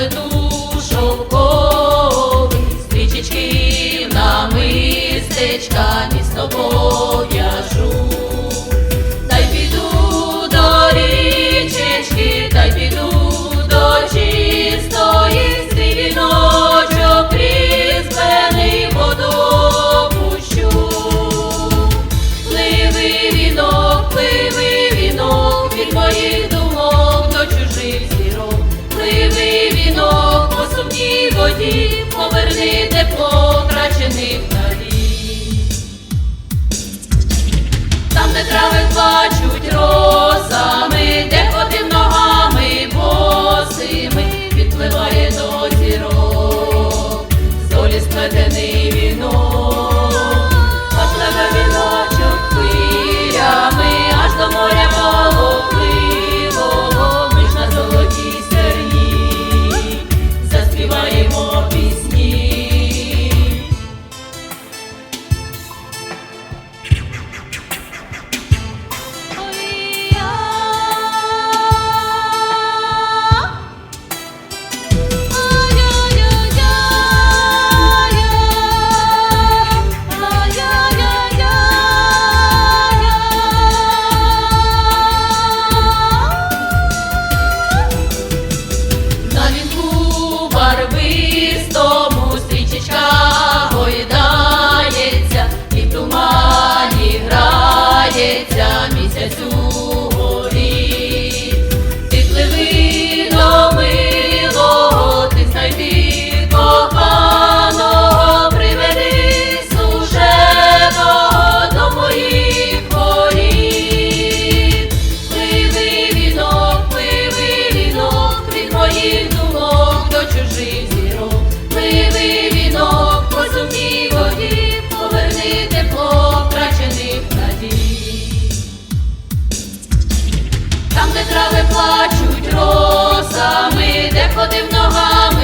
de tu синок, по сумній воді, поверни тепло втрачених надій. Там, де трави Там, де трави плачуть росами, де ходив ногами.